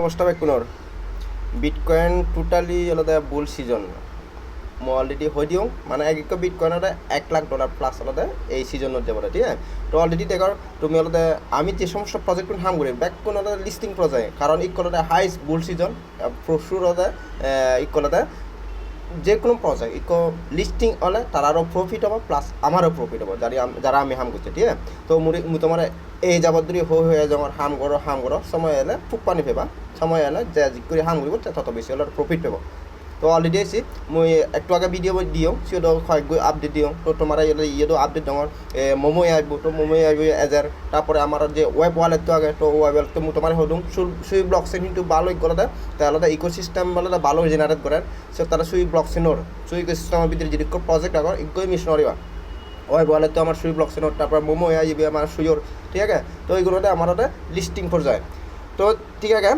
অৱস্থা বেকুণৰ bitcoin totally আলাদা বুল সিজন মই অলরেডি হৈ দিওঁ মানে এক এক বিটকয়েনতে এক লাখ ডলার প্লাস আলাদা এই সিজনত যাব ঠিক আছে? তো অলরেডি দেখৰ, তুমি আলাদা আমি যে সমস্ত প্রজেক্ট হাম করি ব্যাক কোন লিস্টিং প্রজেক্ট কারণ ইকলতে হাইস্ট বুল সিজন প্রচুর ইকলতে যে কোনো প্রজেক্ট ইকো লিস্টিং হলে তারারও প্রফিট হ'ব প্লাস আমারও প্রফিট হ'ব, যারা যারা আমি হাম করছি, ঠিক আছে? তো মু তোমার এই যাবত হয়ে হৈ হৈ যাওঁ হাম কৰ হাম কৰ সময় এলে ফুক পানী ফেবা, সময় এলে যে কৰি হাম কৰিব তত বেছি হ'লে প্ৰফিট পাব। তো অলরেডি আছি মই একটু আগে ভিডিও দিওঁ, সিহঁতক হয় গৈ আপডেট দিওঁ। তো তোমাৰ ইয়াতে আপডেট ডাঙৰ মোমোই আহিব, তো মোমোই আহিব এজাৰ। তারপরে আমার যে ওয়েব ওয়ালেট তো আগে, তো ওয়েব ওয়ালেট তো তোমার হদুম সুই ব্লক চেন কিন্তু ভালো গলাতে তাহলে ইকোসিস্টেম বলে ভালো জেনারেট করার সে তারা সুই ব্লক চেনর সুই ইকোসিস্টেমের ভিতরে যদি প্রজেক্ট আগর ইকোই মিস নরিবা ওয়েব ওয়ালেট তো আমার সুই ব্লক চেনর তারপর মোমো আহিবি আমার সুইর ঠিক আছে? তো এইগুলোতে আমার লিস্টিং ফর যায়। তো ঠিক আছে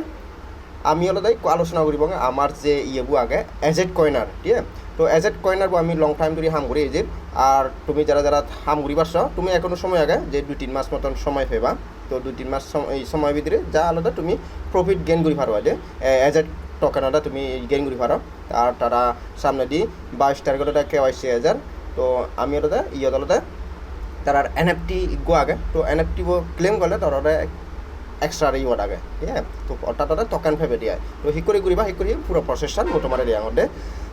আমি অলরেডি আলোচনা কৰিব আমাৰ যে ইয়েবোৰ আগে এজেড কইনাৰ ঠিক আছে? তো এজেড কইনারবো আমি লং টাইম ধরে হাম করি এজেড আর তুমি যারা যারা হাম করি পারছ তুমি এখনও সময় আগে, যে দুই, তিন মাস মতন সময় পেবা তো দুই, তিন মাস এই সময় ভিতরে যা আলাদা তুমি প্রফিট গেইন করি পারো যে। এজেড টকেনটা তুমি গেইন করি পারো আর তারা সামনে দি বাইশ তারিখে কে ওয়াইসি হাজার তো আমি আলাদা ইয়ত আলাদা তার এন এফ টি গো আগে। তো এন এফ টি ক্লেম করলে তারা এক্সট্রা রিওয়ার্ড আগে ঠিক তো অর্থাৎ তাদের টকেন ফেবে দিয়ে তো কৰিবা, সি কৰি পুরো প্রসেসটা মোটামুটি দিয়া মধ্যে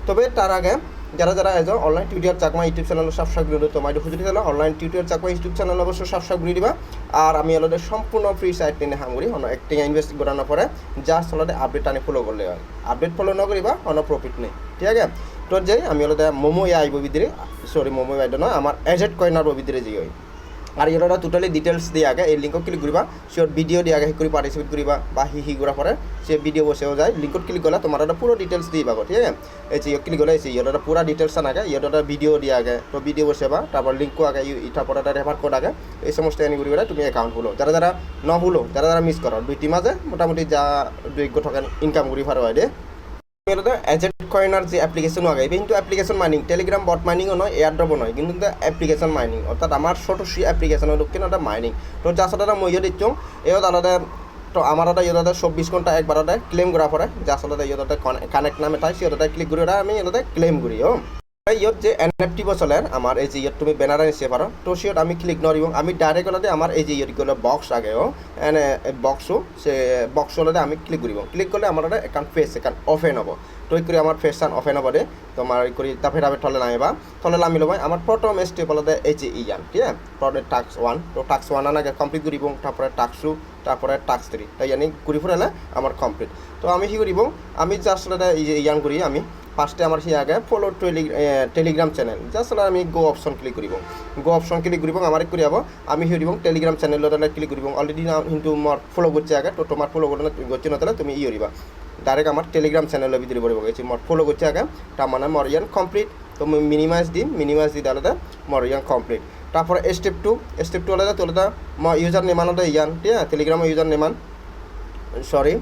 তবে তার আগে যারা যারা এজন online tutorial Chakma YouTube channel subscribe করে দিও তোমার সুযোগ দিলে online tutorial Chakma YouTube channel অবশ্যই সাবস্ক্রাইব করে দিবা। আর আমি অলরেডি সম্পূর্ণ ফ্রি সাইট নিয়ে হামগুড়ি অন একটিং ইনভেস্ট করানোর পরে জাস্ট অলরেডি আপডেট আনি ফলো করলে হয়। আপডেট ফলো নকরিবা অন প্রফিট নেই। ঠিক আছে? তো যে আমি অলরেডি মোমো আইব ভিতরে সরি মোমো আইড নয় আমার এজেড কইনার ভিতরে যে হয়। ইহঁতৰ টোটালি ডিটেইলছ দিয়ে আগে, এই লিংকত ক্লিক কৰিবা চিয়'ৰ ভিডিঅ' দিয়ে আগে, সেই কৰি পাৰ্টিচিপেট কৰিবা, বা সি সি কৰা পৰে সে ভিডিঅ' বসেও যায় লিংকত ক্লিক করলে তোমার একটা পুরো ডিটেলস দিয়ে পাবো, ঠিক আছে? এই যে ক্লিক করলে এই ইহঁতৰ পুরা ডিটেলস আগে ইহঁতৰ ভিডিঅ' দিয়ে আগে, তো ভিডিঅ' বসেবা তারপর লিঙ্কও আগে ইটার পরে একটা রেফার কোড আগে, এই সমস্ত এনে করি তুমি অ্যাকাউন্ট খুলো। যারা যারা ন খুলো যারা যারা মিস করো দুইটি মাঝে মোটামুটি যা দুই টকা ইনকাম করি পারো হয় দে এজেট কয়েনার যে অ্যাপ্লিকেশন আগে কিন্তু অ্যাপ্লিকেশন মাইনিং টেলিগ্রাম বট মাইনিংও নয় এয়ারড্রপও নয় কিন্তু অ্যাপ্লিকেশন মাইনিং অর্থাৎ আমার ছোট সি অ্যাপ্লিকেশন দক্ষিণ এটা মাইনিং তো যা সাথে মই দিচ্ছ এও আলাদা তো আমার এটা ইহঁতে চৌব্বিছ ঘণ্টা একবাৰতে ক্লেম করা পড়ে যে সাথে ইহঁতে কানেক্ট নামে ঠাই সিহঁতে ক্লিক কৰি ওটা আমি ইহঁতে ক্লেম করি অঁ। ইয়ত যে এন এফ টি চলে আমার এই যে ইয়ত তুমি ব্যানার আনিছে পারো তো সিয়ত আমি ক্লিক নরিব আমি ডাইরেক্ট হলে আমার এই যে ইয়ত গেলে বক্স আগে ও এনে বক্সও সে বক্স হলে আমি ক্লিক করিব ক্লিক করলে আমার একান ফেস একান অফেন হব। তো এই করে আমার ফেস টান অফেন হব দে। তোমার এই করে তাফে তাফে থলে নামিবা। থলে নামি ল'ব আমার প্রথম স্টেপ হলে এই যে ইয়ান ঠিক আছে প্রথমে টাক্স ওয়ান তো টাক্স ওয়ান আগে কমপ্লিট করিব তারপরে টাক্স টু তারপরে টাক্স থ্রি তাই জানি ঘুরি ফুরালে আমার কমপ্লিট তো আমি কি করিব আমি জাস্ট ইয়ান করি আমি ফার্স্টে আমার সেই আগে follow tele Telegram channel just আমি গো অপশন ক্লিক করিব। গো অপশন ক্লিক করিব, আমার করি যাব আমি সেই দিব টেলিগ্রাম চ্যানেল ক্লিক করিব। অলরেডি কিন্তু মোর ফলো করছে আগে তো তোমার ফলো করলে করছে নতলে তুমি ই করিবা ডাইরেক্ট আমার টেলিগ্রাম চ্যানেলের ভিতরে পড়ব। গেছি মোর ফলো করছে আগে, তার মানে মর ইয়ান কমপ্লিট তো মিনিমাইজ দিম মিনিমাইজ দি তাহলে মর ইয়ান কমপ্লিট তারপরে স্টেপ টু স্টেপ টু হলে তোলে মই ইউজার নেমানতে ইয়ান, ঠিক আছে? টেলিগ্রামের ইউজার নেমান সরি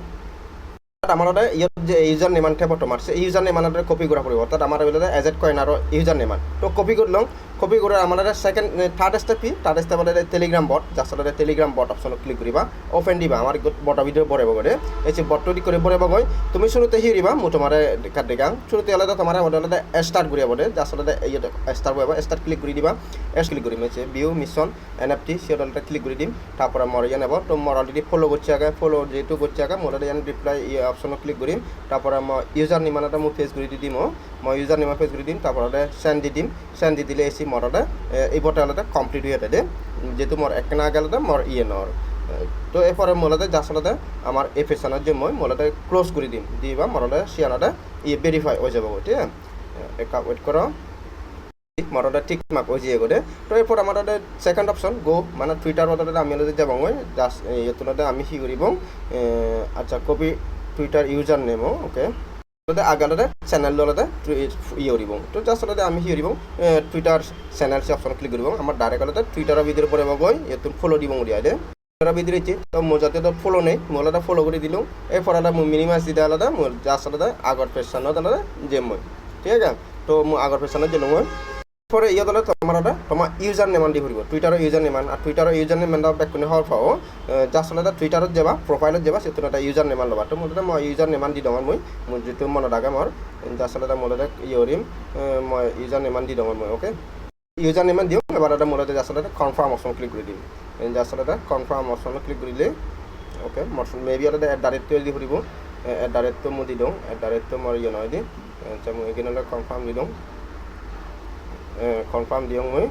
আমাৰ ইয়াত যে ইউজার নেমান তোমাৰ সেই ইউজার নেমান কপি করা পৰিব। অর্থাৎ আমাৰ এজেট এজেড কইন আৰু ইউজাৰ নেমান তো কপি করলাম কপি কৰি আমাৰ সেকেন্ড থাৰ্ড স্টেপ কি? থাৰ্ড স্টেপ হ'লে টেলিগ্রাম বট জাষ্ট হ'লে টেলিগ্রাম বট অপশ্যনত ক্লিক কৰিবা অপেন দিবা আমাৰ বটৰ ভিতৰত বঢ়াব গ'লে এই যে বটটো দি কৰি বঢ়াব গৈ, তুমি শুৰুতে সি দিবা, মোৰ তোমাৰ কাট দেগাং শুৰুতে হ'লে তোমাৰ হ'লে ষ্টাৰ্ট কৰিব দে জাষ্ট হ'লে ইয়াত ষ্টাৰ্ট কৰিব ষ্টাৰ্ট ক্লিক কৰি দিবা। এছ ক্লিক কৰিম, এই বিউ মিছন এন এফ টি সিহঁত হ'লে ক্লিক কৰি দিম। তারপরে মর ইয়ে নেব তো মর অলরেডি ফলো করছে আগে ফলো যেহেতু করছে আগে মোর ইয়ান রিপ্লাই ইয়ে অপশনত ক্লিক কৰিম। তারপরে মই ইউজার নিমান এটা মোৰ ফেচ কৰি দি দিম মই ইউজার নিমান ফেচ কৰি দিম তারপরে সেন্ড দি দিম। সেন্ড দি দিলে এসি মরতে এই বটে হলে কমপ্লিট হয়ে দে। যেহেতু মোর এক না গেলে মোর ইয়ে নর তো এরপরে মোলাতে যাচলতে আমার এই ফেশনের যে মই মোলাতে ক্লোজ করে দিম। দিবা মরলে সিয়ানাতে ইয়ে ভেরিফাই হয়ে যাব ঠিক একা ওয়েট করো মরদে ঠিক মাক ওই যে এগোদে তো এরপর আমার সেকেন্ড অপশন গো মানে টুইটার মধ্যে আমি যাব জাস্ট ইয়েতুনতে আমি কি করিব আচ্ছা copy Twitter user name okay channel দলতে ইয়ে কৰিব তো জাষ্ট অলতে আমি কি কৰিব টুইটার চেনেল সে অপশন ক্লিক কৰিব আমার ডাইরেক্ট অলতে টুইটারের ভিতরে পড়ে গই ইয়েতুন ফলো দিব দে। টুইটারের ভিতরে ইচ্ছে তো মোর যাতে তো ফলো নেই মোলাটা ফলো করে দিলাম এরপর আলাদা মিনিমাইজ দিতে আলাদা মোর জাস্ট আলাদা আগর পেশানত আলাদা যে মই। ঠিক আছে? তো মোৰ আগৰ পেছানত দিলোঁ মই। পরে ইয়ে দলে তোমার তোমার ইউজার নেমান দি ফুরিব টুইটাৰৰ ইউজার নেমান আর টুইটাৰৰ ইউজার নেমান বেক কোনে হওয়ার পাও। জাস্ট হলে টুইটারত যাবা প্রোফাইলত যাবা সেতু এটা ইউজার নেমান লবা। তো মোৰ তাতে মই ইউজার নেমান দি দঙৰ মই, মোৰ যিটো মনত আগে মোৰ জাস্ট হলে মোৰ তাতে ইয়ে কৰিম। মই ইউজার নেমান দি দঙৰ মই ওকে ইউজার নেমান দিওঁ, এবাৰ এটা মোৰ তাতে জাস্ট হলে কনফার্ম অপশন ক্লিক কৰি দিম। জাস্ট হলে কনফার্ম অপশন ক্লিক কৰিলে ওকে মোৰ মে বি হলে এট দ্য ৰেটটো দি ফুৰিব। এট দ্য ৰেটটো মই দি দিওঁ এট দ্য ৰেটটো মই ইয়ে নহয় আচ্ছা মই এইখিনি কনফার্ম দি দিওঁ। কনফার্ম দিওঁ মই।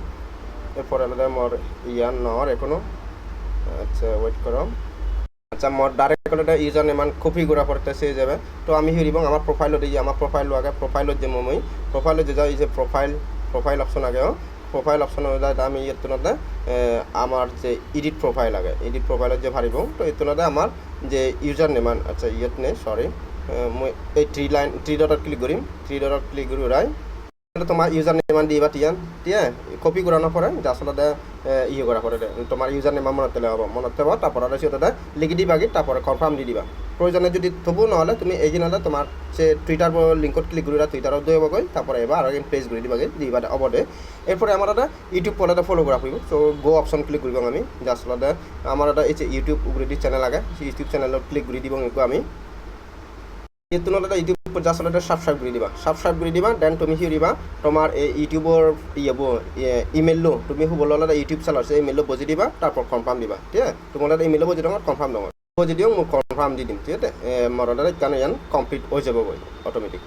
এরপর আলাদা মোর ইয়ার নর এখনও। আচ্ছা ওয়েট করো আচ্ছা মোর ডাইরেক্ট এটা ইউজার নেমান কপি করা পড়তে সে যাবে তো আমি হিরিব আমার প্রোফাইলত দিয়ে আমার প্রোফাইল আগে প্রোফাইলত যে মই। প্রোফাইলত যে যাই যে প্রোফাইল প্রোফাইল অপশন আগে প্রোফাইল অপশন আমি ইয়ে তুলতে আমার যে এডিট প্রোফাইল আগে এডিট প্রোফাইলত যে ভারিব তো এই তুলতে আমার যে ইউজার নেমান আচ্ছা ইয়ত নে সরি মই এই থ্রি লাইন থ্রি ডটত ক্লিক করিম থ্রি ডটত ক্লিক কৰি উৰাই তোমার ইউজার নেমান দিবা তিয়ান টিয়া কপি করানোর পরে যে আসলে ইয়ে করা পরে তোমার ইউজার নেম মনত তেলে হব মনত তেব তারপর সেটা লিখি দিবা কি তারপরে কনফার্ম দি দিবা। প্রয়োজনে যদি তবু নহলে তুমি এই দিনলে তোমার সে টুইটার লিঙ্কত ক্লিক করিলা টুইটারত দই হবগৈ তারপরে এবার আর পেজ করে দিবাগে দিবা হব দে এরপরে আমার এটা ইউটিউব পরে ফলো করা হইব সো গো অপশন ক্লিক করব আমি, যে আসলে আমার এটা এই যে ইউটিউব উগরেডি চ্যানেল সেই ইউটিউব চ্যানেলত ক্লিক করে দিব আমি। নহ'লে ইউটিউব জাষ্ট হ'লে ছাবস্ক্ৰাইব কৰি দিবা ছাবস্ক্ৰাইব কৰি দিবা দেন তুমি কি কৰিবা তোমাৰ এই ইউটিউবৰ ইয়েব ইমেইলটো তুমি শুবলৈ হ'লে ইউটিউব চলাইছে ইমেইলটো বজি দিবা তাৰপৰা কনফাৰ্ম দিবা, ঠিক আছে? তোমালোকে ইমেইলটো বজি দিওঁ কনফাৰ্ম দিওঁ বজি দিওঁ, মোক কনফাৰ্ম দি দিম, ঠিক আছে? মৰদে কাৰণে ইয়ান কমপ্লিট হৈ যাবগৈ অট'মেটিক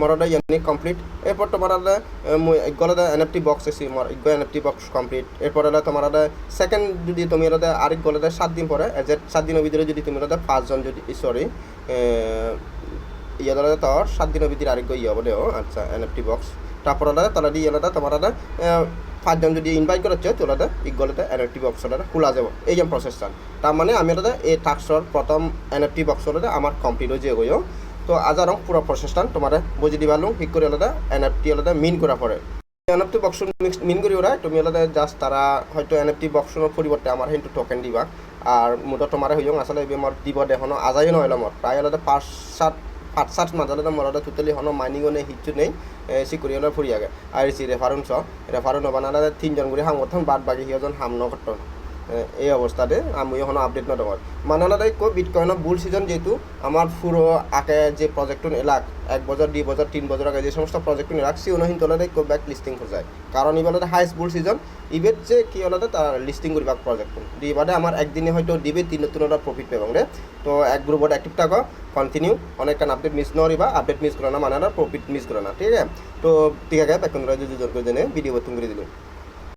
মরদা ইয়ানি কমপ্লিট এরপর তোমার গলে এন এফ টি বক্স এসি মর ego N F T box complete এরপর তোমার সেকেন্ড যদি তুমি ওটা আরেক গলে সাত দিন পরে সাত দিনের ভিতরে যদি তুমি ওটা পাঁচজন যদি সরি ইয়ে দলে তোর সাত দিনের ভিতরে আরেক ইয়ে হবে দেও। আচ্ছা এন এফ টি বক্স তারপর তাহলে দিয়ে এলাদা তোমার পাঁচজন যদি ইনভাইট করাচ্ছে তোলাতে ইগলতে এন এফ টি বক্সটা খোলা যাব। এই যে প্রসেসটা তার মানে আমি ওটা এই টাস্কর প্রথম এন এফ টি বক্সটা আমার কমপ্লিট হয়ে যাব তো আজারং পুরো প্রসেসটা তোমার বুঝি দিবালুম ঠিক করে আলাদা এন এফ টি আলাদা মিন করা পরে N F T box mint করি ওরা তুমি আলাদা জাস্ট তারা হয়তো এন এফ টি বক্সর পরিবর্তে আমার কিন্তু টোকেন দিবা। আর মুদত তোমার হইও আসলে এবার দিব দেখো আজাই নয় আমার প্রায় আলাদা পাঁচ সাত পাঁচ সাত মাজতে মরদা টোটালি হন মাইনিংও নেই হিচ্ছু নেই সিকুরিয়ালের ফুরি আগে আর সি রেফারেন্স রেফারেন্স বানালে তিনজন করে হামগঠন বাদ বাকি সিজন হাম নঘটন এই অৱস্থাতে আমি এখন আপডেট নদঙৰ মাননা তাই কৈ বিটকইনৰ বুল সিজন যেহেতু আমার পুরো আগে যে প্রজেক্ট এলাক এক বছর দুই বছর তিন বছর আগে যে সমস্ত প্রজেক্ট এলাক সি অনুহীন তলাতে কৈ ব্যাক লিস্টিং যায় কারণ ইবালতে হাইস্ট বুল সিজন ইবেত যে কি হলতে তার লিস্টিং করিবা প্রজেক্ট দি বাদে আমার একদিনে হয়তো দিবে, তিন নতুন প্রফিট পাবং রে তো এক গ্রুপত অ্যাক্টিভ থাকো কন্টিনিউ অনেক কান আপডেট মিস নরিবা আপডেট মিস করো না মানে প্রফিট মিস করো না, ঠিক আছে? তো ঠিক আছে এখন যোজন করে জেনে ভিডিও বর্তন করে দিলাম